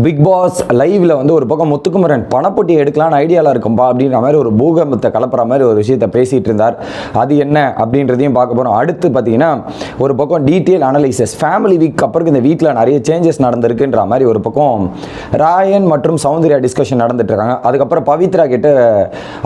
Big pass லைவ்ல வந்து ஒரு பக்கம் முத்துக்குமரன் பணப்பொட்டி எடுக்கலாம்னு ஐடியாவில் இருக்கும்பா அப்படின்ற மாதிரி ஒரு பூகம்பத்தை கலப்புற மாதிரி ஒரு விஷயத்த பேசிட்டு இருந்தார். அது என்ன அப்படின்றதையும் பார்க்க போகிறோம் அடுத்து பார்த்தீங்கன்னா ஒரு பக்கம் டீட்டெயில் அனலைசஸ் ஃபேமிலி வீக் அப்புறம் இந்த வீட்டில் நிறைய சேஞ்சஸ் நடந்திருக்குன்ற மாதிரி ஒரு பக்கம் ராயன் மற்றும் சௌந்தர்யா டிஸ்கஷன் நடந்துட்டு இருக்காங்க. அதுக்கப்புறம் பவித்ரா கிட்ட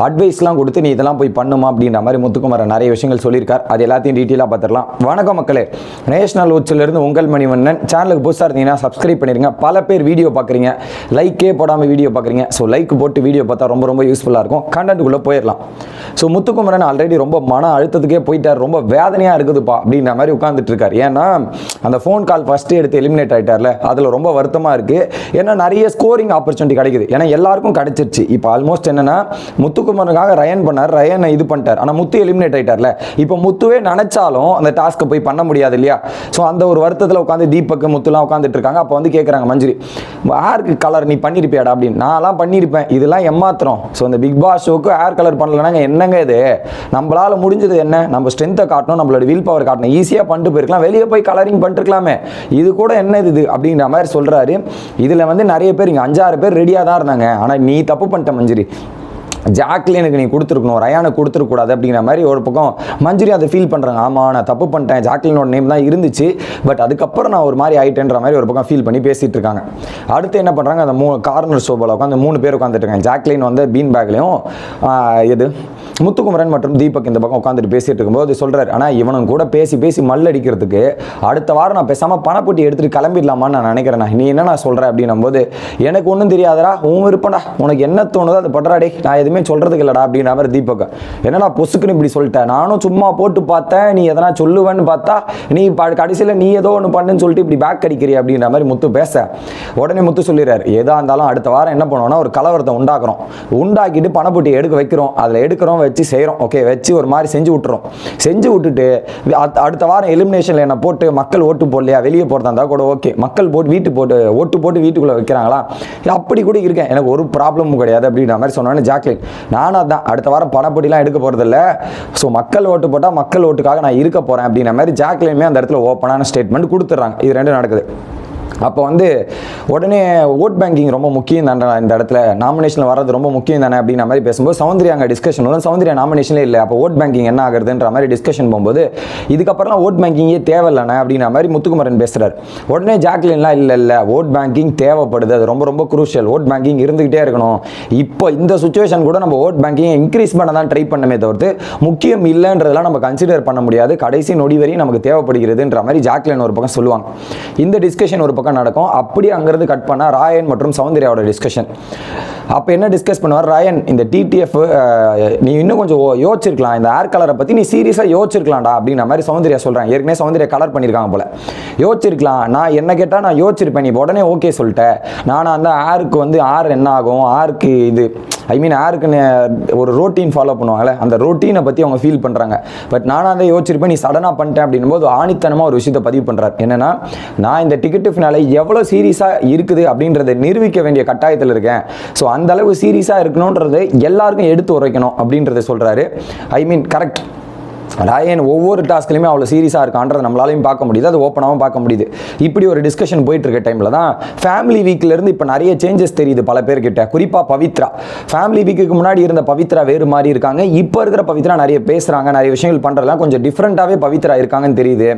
அட்வைஸ்லாம் கொடுத்து நீ இதெல்லாம் போய் பண்ணுமா அப்படின்ற மாதிரி முத்துக்குமரன் நிறைய விஷயங்கள் சொல்லியிருக்கார். அது எல்லாத்தையும் டீட்டெயிலாக பார்த்துடலாம். வணக்கம் மக்களே. நேஷனல் உச்சிலிருந்து உங்கள் மணிவண்ணன். சேனலுக்கு புதுசாக இருந்தீங்கன்னா சப்ஸ்கிரைப் பண்ணிருங்க. பல பேர் வீடியோ பார்க்குறீங்க. லைக்கே போடாமல் வீடியோ பார்க்குறீங்க. ஸோ லைக் போட்டு வீடியோ பார்த்தா ரொம்ப ரொம்ப யூஸ்ஃபுல்லாக இருக்கும். கண்டென்ட்டுக்குள்ளே போயிடலாம். ஸோ முத்துக்குமரன் ஆல்ரெடி ரொம்ப மன அழுத்தத்துக்கே போயிட்டார். ரொம்ப வேதனையாக இருக்குதுப்பா அப்படின்ற மாதிரி உட்காந்துட்டு இருக்கார் ஏன்னா அந்த ஃபோன் கால் ஃபஸ்ட்டு எடுத்து எலிமினேட் ஆகிட்டார்ல அதில் ரொம்ப வருத்தமாக இருக்குது ஏன்னா நிறைய ஸ்கோரிங் ஆப்பர்ச்சுனிட்டி கிடைக்குது. ஏன்னா எல்லாருக்கும் கிடைச்சிருச்சு. இப்போ ஆல்மோஸ்ட் என்னன்னா முத்துக்குமரனுக்காக ரயன் பண்ணார். ரயனை இது பண்ணிட்டார். ஆனால் முத்து எலிமினேட் ஆகிட்டார்ல இப்போ முத்துவே நினச்சாலும் அந்த டாஸ்க்கை போய் பண்ண முடியாது இல்லையா? ஸோ அந்த ஒரு வருத்தத்தில் உட்காந்து தீபக் முத்துலாம் உட்காந்துட்டு இருக்காங்க அப்போ வந்து கேட்குறாங்க மஞ்சுரி ஹேருக்கு கலர் நீ பண்ணியிருப்பியாடா அப்படின்னு. நான்லாம் பண்ணியிருப்பேன் இதெல்லாம் எம்மாத்திரம் ஸோ அந்த பிக் பாஸ் ஷோக்கு ஹேர் கலர் பண்ணலனாங்க என்னங்க இது? நம்மளால முடிஞ்சது என்ன? நம்ம ஸ்ட்ரென்த்தை காட்டணும் நம்மளோட வில் பவர் காட்டணும். ஈஸியாக பண்ணிட்டு போயிருக்கலாம் வெளியே போய் கலரிங் பண்ணிட்டுருக்கலாமே. இது கூட என்ன இது அப்படின்ற மாதிரி சொல்கிறாரு இதில் வந்து நிறைய பேர் இங்கே அஞ்சாறு பேர் ரெடியாக தான் இருந்தாங்க. ஆனால் நீ தப்பு பண்ணிட்ட மஞ்சரி. ஜாக்லினுக்கு நீ கொடுத்துருக்கணும் ரயானை கொடுத்துருக்கூடாது அப்படிங்கிற மாதிரி ஒரு பக்கம் மஞ்சுரி அதை ஃபீல் பண்ணுறாங்க ஆமாம் நான் தப்பு பண்ணிட்டேன். ஜாக்லினோட நேம் தான் இருந்துச்சு. பட் அதுக்கப்புறம் நான் ஒரு மாதிரி ஆயிட்டேன்ற மாதிரி ஒரு பக்கம் ஃபீல் பண்ணி பேசிகிட்டு இருக்காங்க. அடுத்து என்ன பண்ணுறாங்க அந்த மூணு கார்னர் சோபாவில் உட்காந்து மூணு பேர் உட்காந்துட்டு இருக்காங்க. ஜாக்லின் வந்து பீன் பேக்லேயும் எது? முத்துக்குமரன் மற்றும் தீபக் இந்த பக்கம் உட்காந்துட்டு பேசிட்டு இருக்கும்போது சொல்கிறார் ஆனால் இவனும் கூட பேசி பேசி மல்லடிக்கிறதுக்கு அடுத்த வாரம் நான் பேசாமல் பணப்பொட்டி எடுத்துகிட்டு கிளம்பிடலாமான்னு நான் நினைக்கிறேன் நீ என்ன நான் சொல்கிறேன் அப்படின்னும் போது எனக்கு ஒன்றும் தெரியாதடா உன் விருப்பம்டா. உனக்கு என்ன தோணுதோ அது படுறா நான் எதுவுமே சொல்கிறதுக்கு இல்லடா அப்படின்ற மாதிரி தீபக். என்னடா பொசுக்குன்னு இப்படி சொல்லிட்டேன் நானும் சும்மா போட்டு பார்த்தேன். நீ எதனா சொல்லுவேன்னு பார்த்தா நீ கடைசியில் நீ ஏதோ ஒன்று பண்ணுன்னு சொல்லிட்டு இப்படி பேக் அடிக்கிறீ அப்படின்ற மாதிரி முத்து பேச. உடனே முத்து சொல்லிடுறாரு எதாக இருந்தாலும் அடுத்த வாரம் என்ன பண்ணுவோம்னா ஒரு கலவரத்தை உண்டாக்குறோம். உண்டாக்கிட்டு பணப்பொட்டி எடுக்க வைக்கிறோம். அதில் எடுக்கிறோம் வச்சு செய்கிறோம் ஓகே வச்சு ஒரு மாதிரி செஞ்சு விட்டுறோம். செஞ்சு விட்டுட்டு அடுத்த வாரம் எலிமினேஷனில் என்னை போட்டு மக்கள் ஓட்டு போடலையா வெளியே போகிறதா இருந்தால் கூட ஓகே மக்கள் போட்டு வீட்டு போட்டு ஓட்டு போட்டு வீட்டுக்குள்ளே வைக்கிறாங்களா? அப்படி கூட இருக்கேன். எனக்கு ஒரு ப்ராப்ளமும் கிடையாது அப்படின்ற மாதிரி சொன்னோன்னே ஜாக்லின். நானும் அதான் அடுத்த வாரம் பணப்பொட்டிலாம் எடுக்க போகிறதில்ல ஸோ மக்கள் ஓட்டு போட்டால் மக்கள் ஓட்டுக்காக நான் இருக்க போகிறேன் அப்படின்ற மாதிரி ஜாக்லினுமே அந்த இடத்துல ஓப்பனான ஸ்டேட்மெண்ட் கொடுத்துட்றாங்க. இது ரெண்டும் நடக்குது. அப்போ வந்து உடனே ஓட் பேங்கிங் ரொம்ப முக்கியம் தானே இந்த இடத்துல. நாமினேஷனில் வர்றது ரொம்ப முக்கியம் தானே அப்படின்ற மாதிரி பேசும்போது சௌந்தர்யா அங்கே டிஸ்கஷன் வரும் சௌந்தர்யா நாமினேஷனே இல்லை. அப்போ ஓட் பேங்கிங் என்ன ஆகுதுன்ற மாதிரி டிஸ்கஷன் போகும்போது இதுக்கப்புறம்லாம் ஓட் பேங்கிங்கே தேவையில்லைண்ணே அப்படின்ற மாதிரி முத்துக்குமரன் பேசுகிறார் உடனே ஜாக்லின்லாம் இல்லை இல்லை. ஓட் பேங்கிங் தேவைப்படுது. அது ரொம்ப ரொம்ப குரூஷியல் ஓட் பேங்கிங் இருந்துக்கிட்டே இருக்கணும். இப்போ இந்த சுச்சுவேஷன் கூட நம்ம ஓட் பேங்கிங் இன்க்ரீஸ் பண்ண தான் ட்ரை பண்ணமே தவிர்த்து முக்கியம் இல்லைன்றதெல்லாம் நம்ம கன்சிடர் பண்ண முடியாது. கடைசி நொடி வரையும் நமக்கு தேவைப்படுகிறதுன்ற மாதிரி ஜாக்லின் ஒரு பக்கம் சொல்லுவாங்க. இந்த டிஸ்கஷன் ஒரு பக்கம் நடக்கும். அப்படியே அங்கேருந்து கட் பண்ணால் ராயன் மற்றும் சௌந்தர்யாவோட டிஸ்கஷன் அப்போ என்ன டிஸ்கஸ் பண்ணுவார்? ராயன் இந்த டிடிஎஃப் நீ இன்னும் கொஞ்சம் யோசிச்சிருக்கலாம். இந்த ஏர் கலரை பற்றி நீ சீரியஸாக யோசிச்சிருக்கலாம்டா அப்படின்ற மாதிரி சௌந்தர்யா சொல்கிறேன் ஏற்கனவே சௌந்தர்யா கலர் பண்ணியிருக்காங்க போல. யோசிச்சிருக்கலாம். நான் என்ன கேட்டால் நான் யோசிச்சிருப்பேன். நீ உடனே ஓகே சொல்லிட்டேன் நான் அந்த ஏருக்கு வந்து ஆர் என்ன ஆகும்? ஆருக்கு இது ஐ மீன் யாருக்குன்னு ஒரு ரோட்டீன் ஃபாலோ பண்ணுவாங்கல்ல அந்த ரோட்டீனை பற்றி அவங்க ஃபீல் பண்ணுறாங்க பட் நானாக தான் யோசிச்சிருப்பேன் நீ சடனாக பண்ணிட்டேன் அப்படின்னும் போது ஆணித்தனமாக ஒரு விஷயத்தை பதிவு பண்ணுறார் என்னென்னா நான் இந்த டிக்கெட்டு ஃபினாலே எவ்வளோ சீரியஸாக இருக்குது அப்படின்றத நிரூபிக்க வேண்டிய கட்டாயத்தில் இருக்கேன். ஸோ அந்த அளவு சீரியஸாக இருக்கணுன்றது எல்லாருக்கும் எடுத்து உரைக்கணும் அப்படின்றத சொல்கிறாரு ஐ மீன் கரெக்ட் ராயன் ஒவ்வொரு டாஸ்க்லையுமே அவ்வளோ சீரியஸாக இருக்கான்றதை நம்மளாலையும் பார்க்க முடியுது. அது ஓப்பனாகவும் பார்க்க முடியுது. இப்படி ஒரு டிஸ்கஷன் போயிட்டு இருக்க டைமில் தான் ஃபேமிலி வீக்லேருந்து இப்போ நிறைய சேஞ்சஸ் தெரியுது பல பேர்கிட்ட. குறிப்பாக பவித்ரா. ஃபேமிலி வீக்குக்கு முன்னாடி இருந்த பவித்ரா வேறு மாதிரி இருக்காங்க. இப்போ இருக்கிற பவித்ரா நிறைய பேசுகிறாங்க நிறைய விஷயங்கள் பண்ணுறதுலாம் கொஞ்சம் டிஃப்ரெண்ட்டாகவே பவித்ரா இருக்காங்கன்னு தெரியுது.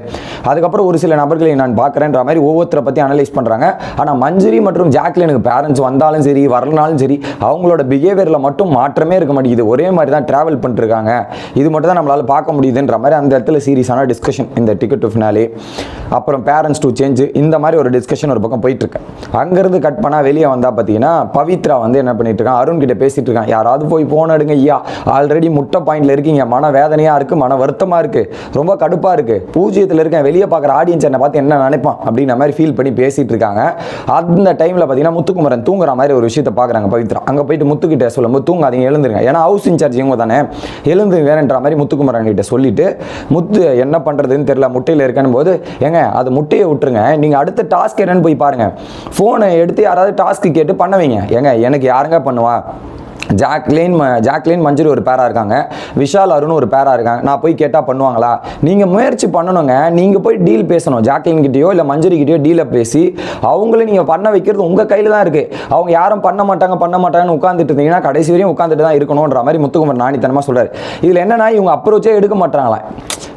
அதுக்கப்புறம் ஒரு சில நபர்களை நான் பார்க்குறேன்ற மாதிரி ஒவ்வொருத்தரை பற்றி அனலைஸ் பண்ணுறாங்க ஆனால் மஞ்சரி மற்றும் ஜாக்லினுக்கு பேரண்ட்ஸ் வந்தாலும் சரி வரலனாலும் சரி அவங்களோட பிஹேவியரில் மட்டும் மாற்றமே இருக்க மாட்டேங்குது. ஒரே மாதிரி தான் ட்ராவல் பண்ணிருக்காங்க இது மட்டும் தான் நம்மளால் பார்க்க முடியுதுன்ற மாதிரி அந்த இடத்துல சீரியஸான டிஸ்கஷன் இந்த டிக்கெட் டு ஃபினாலே அப்புறம் பேரண்ட்ஸ் டு சேஞ்சு இந்த மாதிரி ஒரு டிஸ்கஷன் ஒரு பக்கம் போயிட்டுருக்கேன் அங்கேருந்து கட் பண்ணால் வெளியே வந்தால் பார்த்தீங்கன்னா பவித்ரா வந்து என்ன பண்ணிட்டு இருக்கான் அருண் கிட்ட பேசிட்டு இருக்கான் யாராவது போய் போன் எடுங்க ஐயா ஆல்ரெடி முட்டை பாயிண்ட்ல இருக்கீங்க. மன வேதனையாக இருக்குது மன வருத்தமாக இருக்குது ரொம்ப கடுப்பாக இருக்குது பூஜ்ஜியத்தில் இருக்கேன். வெளியே பார்க்குற ஆடியன்ஸ் என்னை பார்த்து என்ன நினைப்பான்? அப்படின்ற மாதிரி ஃபீல் பண்ணி பேசிட்டு இருக்காங்க அந்த டைமில் பார்த்தீங்கன்னா முத்துக்குமரன் தூங்குற மாதிரி ஒரு விஷயத்தை பார்க்குறாங்க பவித்ரா. அங்கே போயிட்டு முத்துக்கிட்ட சொல்லும்போது தூங்காதீங்க. எழுந்துருங்க. ஏன்னா ஹவுஸ் இன்சார்ஜ் இவங்க தானே எழுந்து வேறன்ற மாதிரி முத்துக்குமரன் கிட்ட சொல்லிட்டு முத்து என்ன பண்ணுறதுன்னு தெரியல முட்டையில் இருக்கணும் போது ஏங்க அது முட்டையை விட்டுருங்க. நீங்கள் அடுத்த டாஸ்க் என்னன்னு போய் பாருங்கள் ஃபோனை எடுத்து யாராவது டாஸ்க்கு கேட்டு பண்ண வைங்க. ஏங்க எனக்கு யாருங்க பண்ணுவா? ஜாக்லின் ம- ஜாக்லின் மஞ்சரி ஒரு பேரா இருக்காங்க. விஷால் அருண் ஒரு பேரா இருக்காங்க. நான் போய் கேட்டால் பண்ணுவாங்களா? நீங்கள் முயற்சி பண்ணணுங்க. நீங்கள் போய் டீல் பேசணும். ஜாக்லின் கிட்டயோ இல்லை மஞ்சரி கிட்டயோ டீலை பேசி அவங்கள நீங்கள் பண்ண வைக்கிறது உங்கள் கையில் தான் இருக்குது அவங்க யாரும் பண்ண மாட்டாங்க பண்ண மாட்டாங்கன்னு உட்காந்துட்டு இருந்தீங்கன்னா கடைசி வரையும் உட்காந்துட்டு தான் இருக்கணுன்ற மாதிரி முத்துக்குமர் நாணித்தனமாக சொல்றாரு. இதில் என்னன்னா இவங்க அப்ரோச்சே எடுக்க மாட்டாங்களா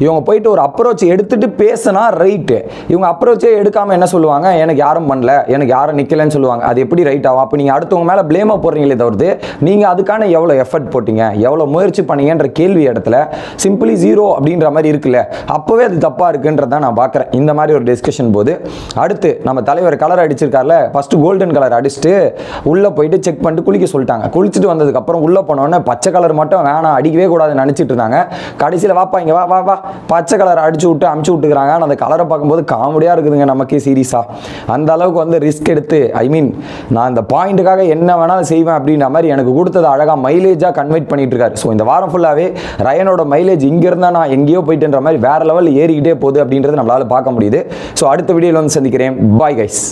இவங்க போயிட்டு ஒரு அப்ரோச் எடுத்துட்டு பேசினா ரைட்டு இவங்க அப்ரோச்சே எடுக்காமல் என்ன சொல்லுவாங்க? எனக்கு யாரும் பண்ணல. எனக்கு யாரும் நிற்கலன்னு சொல்லுவாங்க. அது எப்படி ரைட் ஆகும்? அப்போ நீங்கள் அடுத்தவங்க மேலே ப்ளேமாக போடுறீங்களே தவிர்த்து நீங்கள் அதுக்கான எவ்வளோ எஃபர்ட் போட்டீங்க? எவ்வளோ முயற்சி பண்ணீங்கன்ற கேள்வி இடத்துல சிம்பிளி ஜீரோ அப்படின்ற மாதிரி இருக்குல்ல? அப்போவே அது தப்பாக இருக்குன்றத நான் பார்க்குறேன் இந்த மாதிரி ஒரு டிஸ்கஷன் போது. அடுத்து நம்ம தலைவர் கலர் அடிச்சிருக்கார்ல? ஃபஸ்ட்டு கோல்டன் கலர் அடிச்சுட்டு உள்ளே போயிட்டு செக் பண்ணிட்டு குளிக்க சொல்லிட்டாங்க. குளிச்சுட்டு வந்ததுக்கப்புறம் உள்ளே போனோன்னே பச்சை கலர் மட்டும் வேணாம் அடிக்கவே கூடாதுன்னு நினச்சிட்டு இருந்தாங்க. கடைசியில் வாப்பா இங்கே வா வா வா. பச்சை கலர் அடிச்சு விட்டு அமுச்சு விட்டுக்கிறாங்க. ஆனால் அந்த கலரை பார்க்கும்போது காமெடியாக இருக்குதுங்க நமக்கே சீரியஸாக அந்த அளவுக்கு வந்து ரிஸ்க் எடுத்து ஐ மீன் நான் இந்த பாயிண்ட்டுக்காக என்ன வேணாலும் செய்வேன் அப்படின்ற மாதிரி எனக்கு கொடுத்தது அழகாக மைலேஜாக கன்வெர்ட் பண்ணிட்டு இருக்காரு ஸோ இந்த வாரம் ஃபுல்லாகவே ரயனோட மைலேஜ் இங்கே இருந்தால் நான் எங்கேயோ போயிட்டுன்ற மாதிரி வேற லெவல் ஏறிக்கிட்டே போகுது அப்படின்றது நம்மளால் பார்க்க முடியுது. ஸோ அடுத்த வீடியோவில் வந்து சந்திக்கிறேன். Bye guys